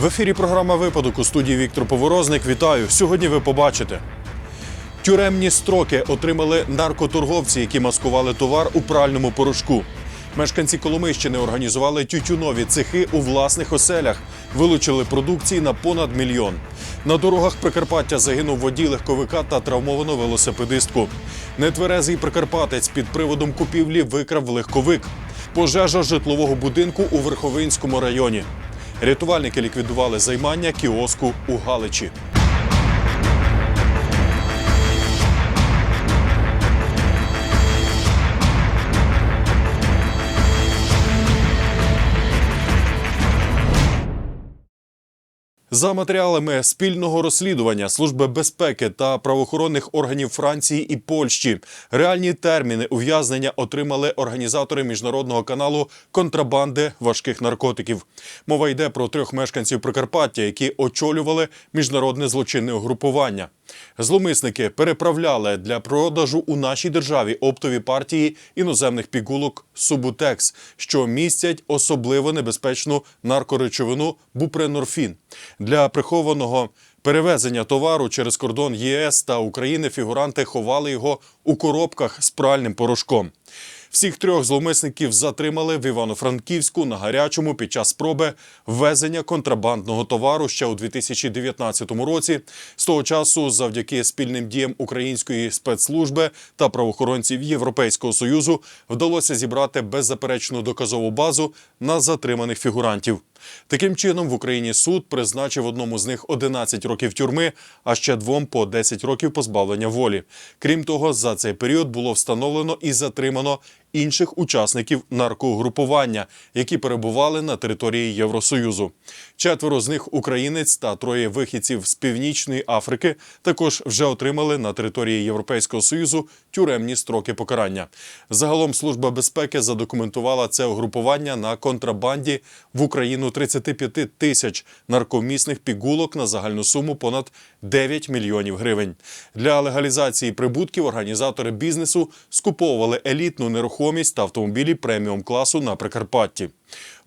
В ефірі програма Випадок у студії Віктор Поворозник. Вітаю. Сьогодні ви побачите. Тюремні строки отримали наркоторговці, які маскували товар у пральному порошку. Мешканці Коломийщини організували тютюнові цехи у власних оселях, вилучили продукції на понад мільйон. На дорогах Прикарпаття загинув водій легковика та травмовано велосипедистку. Нетверезий прикарпатець під приводом купівлі викрав легковик. Пожежа житлового будинку у Верховинському районі. Рятувальники ліквідували займання кіоску у Галичі. За матеріалами спільного розслідування Служби безпеки та правоохоронних органів Франції і Польщі реальні терміни ув'язнення отримали організатори міжнародного каналу контрабанди важких наркотиків. Мова йде про трьох мешканців Прикарпаття, які очолювали міжнародне злочинне угрупування. Зломисники переправляли для продажу у нашій державі оптові партії іноземних пігулок Субутекс, що містять особливо небезпечну наркоречовину бупренорфін. Для прихованого перевезення товару через кордон ЄС та України фігуранти ховали його у коробках з пральним порошком. Всіх трьох зловмисників затримали в Івано-Франківську на гарячому під час спроби ввезення контрабандного товару ще у 2019 році. З того часу, завдяки спільним діям української спецслужби та правоохоронців Європейського союзу, вдалося зібрати беззаперечну доказову базу на затриманих фігурантів. Таким чином, в Україні суд призначив одному з них 11 років тюрми, а ще двом по 10 років позбавлення волі. Крім того, за цей період було встановлено і затримано інших учасників наркогрупування, які перебували на території Євросоюзу. Четверо з них українець та троє вихідців з північної Африки також вже отримали на території Європейського союзу тюремні строки покарання. Загалом служба безпеки задокументувала це угрупування на контрабанді в Україну 35 тисяч наркомісних пігулок на загальну суму понад 9 мільйонів гривень. Для легалізації прибутків організатори бізнесу скуповували елітну нерухомість та автомобілі преміум класу на Прикарпатті.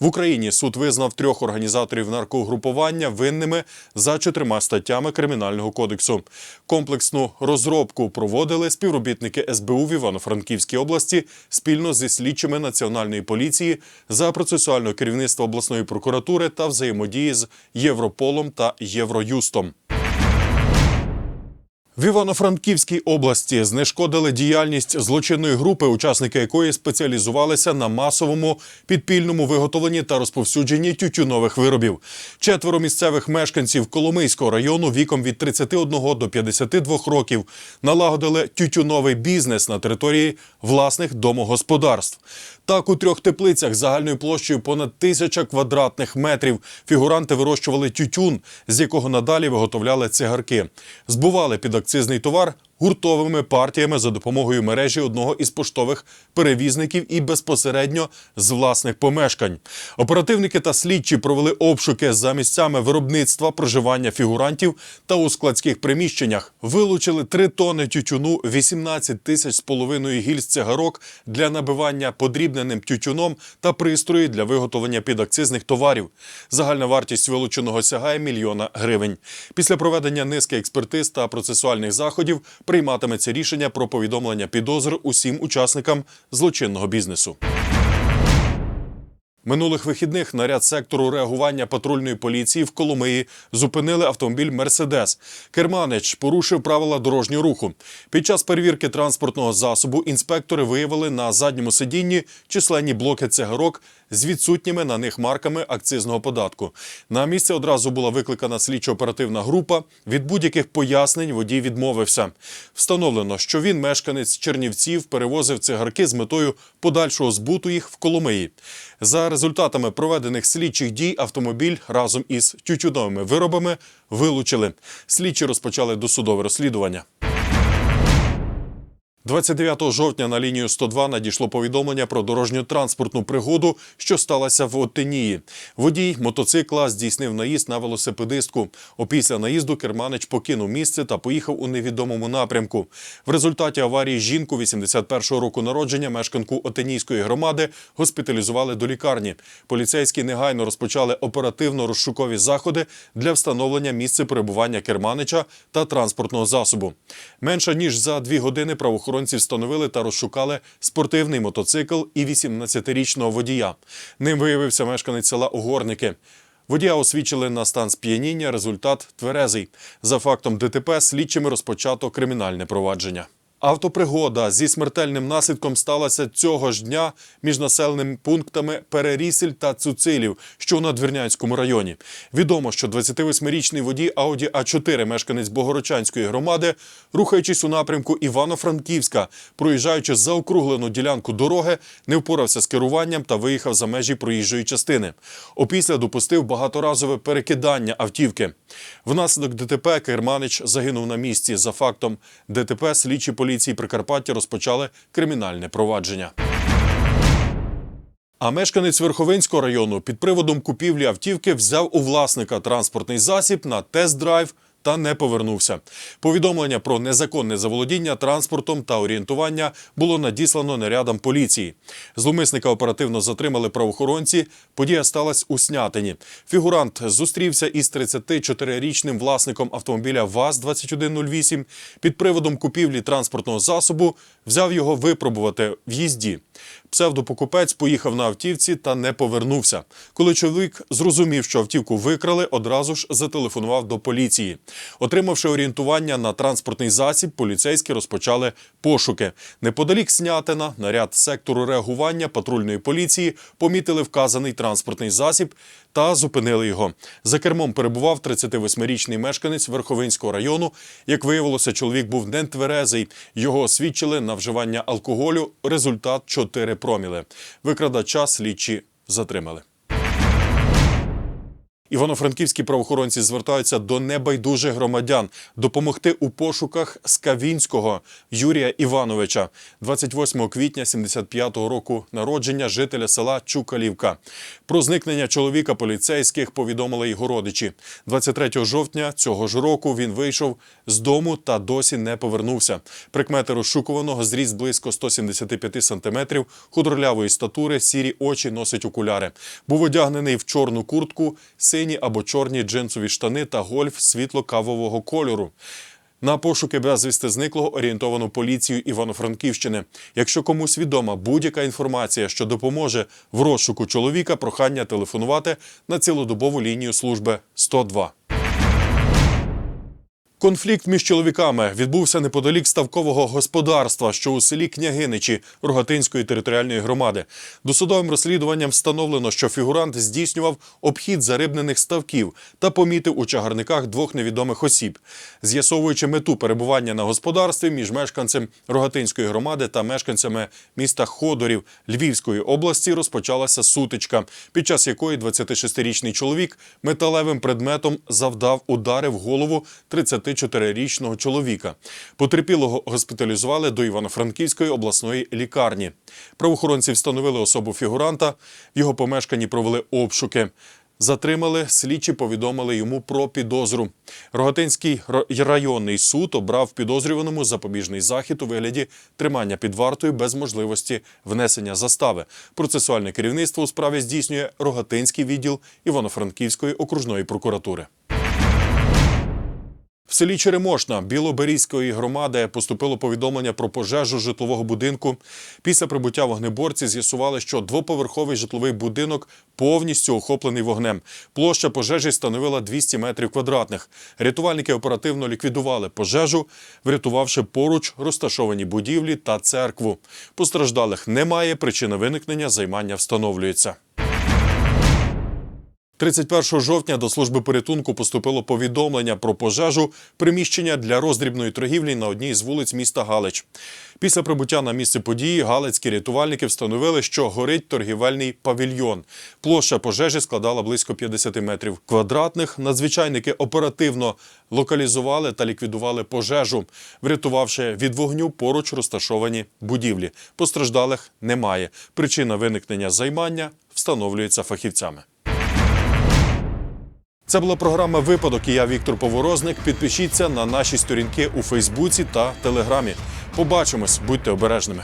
В Україні суд визнав трьох організаторів наркогрупування винними за чотирма статтями Кримінального кодексу. Комплексну розробку проводили співробітники СБУ в Івано-Франківській області спільно зі слідчими національної поліції за процесуального керівництва обласної прокуратури та взаємодії з Європолом та Євроюстом. В Івано-Франківській області знешкодили діяльність злочинної групи, учасники якої спеціалізувалися на масовому підпільному виготовленні та розповсюдженні тютюнових виробів. Четверо місцевих мешканців Коломийського району віком від 31 до 52 років налагодили тютюновий бізнес на території власних домогосподарств. Так, у трьох теплицях загальною площею понад тисяча квадратних метрів фігуранти вирощували тютюн, з якого надалі виготовляли цигарки. Збували під акцизний товар гуртовими партіями за допомогою мережі одного із поштових перевізників і безпосередньо з власних помешкань. Оперативники та слідчі провели обшуки за місцями виробництва, проживання фігурантів та у складських приміщеннях. Вилучили 3 тони тютюну, 18 тисяч з половиною гільз цигарок для набивання подрібненим тютюном та пристрої для виготовлення підакцизних товарів. Загальна вартість вилученого сягає мільйона гривень. Після проведення низки експертиз та процесуальних заходів прийматиметься рішення про повідомлення підозр усім учасникам злочинного бізнесу. Минулих вихідних наряд сектору реагування патрульної поліції в Коломиї зупинили автомобіль Мерседес. Керманич порушив правила дорожнього руху. Під час перевірки транспортного засобу інспектори виявили на задньому сидінні численні блоки цигарок з відсутніми на них марками акцизного податку. На місце одразу була викликана слідчо-оперативна група. Від будь-яких пояснень водій відмовився. Встановлено, що він мешканець Чернівців перевозив цигарки з метою подальшого збуту їх в Коломиї. За результатами проведених слідчих дій автомобіль разом із тютюновими виробами вилучили. Слідчі розпочали досудове розслідування. 29 жовтня на лінію 102 надійшло повідомлення про дорожньо-транспортну пригоду, що сталася в Оттенії. Водій мотоцикла здійснив наїзд на велосипедистку. Опісля наїзду керманич покинув місце та поїхав у невідомому напрямку. В результаті аварії жінку 81-го року народження, мешканку Отенійської громади, госпіталізували до лікарні. Поліцейські негайно розпочали оперативно-розшукові заходи для встановлення місця перебування керманича та транспортного засобу. Менше ніж за дві години правоохоронці встановили та розшукали спортивний мотоцикл і 18-річного водія. Ним виявився мешканець села Угорники. Водія освічили на стан сп'яніння, результат тверезий. За фактом ДТП слідчими розпочато кримінальне провадження. Автопригода зі смертельним наслідком сталася цього ж дня між населеними пунктами Перерісіль та Цуцилів, що у Надвірнянському районі. Відомо, що 28-річний водій Ауді А4, мешканець Богородчанської громади, рухаючись у напрямку Івано-Франківська, проїжджаючи заокруглену ділянку дороги, не впорався з керуванням та виїхав за межі проїжджої частини. Опісля допустив багаторазове перекидання автівки. Внаслідок ДТП керманич загинув на місці. За фактом ДТП слідчі поліції Прикарпаття розпочали кримінальне провадження. А мешканець Верховинського району під приводом купівлі автівки взяв у власника транспортний засіб на тест-драйв та не повернувся. Повідомлення про незаконне заволодіння транспортом та орієнтування було надіслано нарядам поліції. Зловмисника оперативно затримали правоохоронці. Подія сталася у Снятині. Фігурант зустрівся із 34-річним власником автомобіля ВАЗ-2108 під приводом купівлі транспортного засобу, взяв його випробувати в їзді. Псевдопокупець поїхав на автівці та не повернувся. Коли чоловік зрозумів, що автівку викрали, одразу ж зателефонував до поліції. Отримавши орієнтування на транспортний засіб, поліцейські розпочали пошуки. Неподалік Снятина наряд сектору реагування патрульної поліції помітили вказаний транспортний засіб та зупинили його. За кермом перебував 38-річний мешканець Верховинського району. Як виявилося, чоловік був нетверезий. Його освідчили на вживання алкоголю. Результат 4 проміли. Викрадача слідчі затримали. Івано-франківські правоохоронці звертаються до небайдужих громадян допомогти у пошуках Скавінського Юрія Івановича, 28 квітня 75-го року народження жителя села Чукалівка. Про зникнення чоловіка поліцейських повідомили його родичі. 23 жовтня цього ж року він вийшов з дому та досі не повернувся. Прикмети розшукуваного зріст близько 175 сантиметрів, худорлявої статури, сірі очі носить окуляри. Був одягнений в чорну куртку, сині або чорні джинсові штани та гольф світло-кавового кольору. На пошуки безвісти зниклого орієнтовано поліцію Івано-Франківщини. Якщо комусь відома будь-яка інформація, що допоможе в розшуку чоловіка, прохання телефонувати на цілодобову лінію служби 102. Конфлікт між чоловіками відбувся неподалік ставкового господарства, що у селі Княгиничі Рогатинської територіальної громади. Досудовим розслідуванням встановлено, що фігурант здійснював обхід зарибнених ставків та помітив у чагарниках двох невідомих осіб. З'ясовуючи мету перебування на господарстві між мешканцем Рогатинської громади та мешканцями міста Ходорів Львівської області, розпочалася сутичка, під час якої 26-річний чоловік металевим предметом завдав удари в голову 30 34-річного чоловіка. Потерпілого госпіталізували до Івано-Франківської обласної лікарні. Правоохоронці встановили особу фігуранта. В його помешканні провели обшуки. Затримали, слідчі повідомили йому про підозру. Рогатинський районний суд обрав підозрюваному запобіжний захід у вигляді тримання під вартою без можливості внесення застави. Процесуальне керівництво у справі здійснює Рогатинський відділ Івано-Франківської окружної прокуратури. В селі Черемошна Білоберізької громади поступило повідомлення про пожежу житлового будинку. Після прибуття вогнеборці з'ясували, що двоповерховий житловий будинок повністю охоплений вогнем. Площа пожежі становила 200 метрів квадратних. Рятувальники оперативно ліквідували пожежу, врятувавши поруч розташовані будівлі та церкву. Постраждалих немає. Причина виникнення займання встановлюється. 31 жовтня до служби порятунку поступило повідомлення про пожежу приміщення для роздрібної торгівлі на одній з вулиць міста Галич. Після прибуття на місце події галицькі рятувальники встановили, що горить торгівельний павільйон. Площа пожежі складала близько 50 метрів квадратних. Надзвичайники оперативно локалізували та ліквідували пожежу, врятувавши від вогню поруч розташовані будівлі. Постраждалих немає. Причина виникнення займання встановлюється фахівцями. Це була програма Випадок. і Я Віктор Поворозник. Підпишіться на наші сторінки у Фейсбуці та Телеграмі. Побачимось, будьте обережними.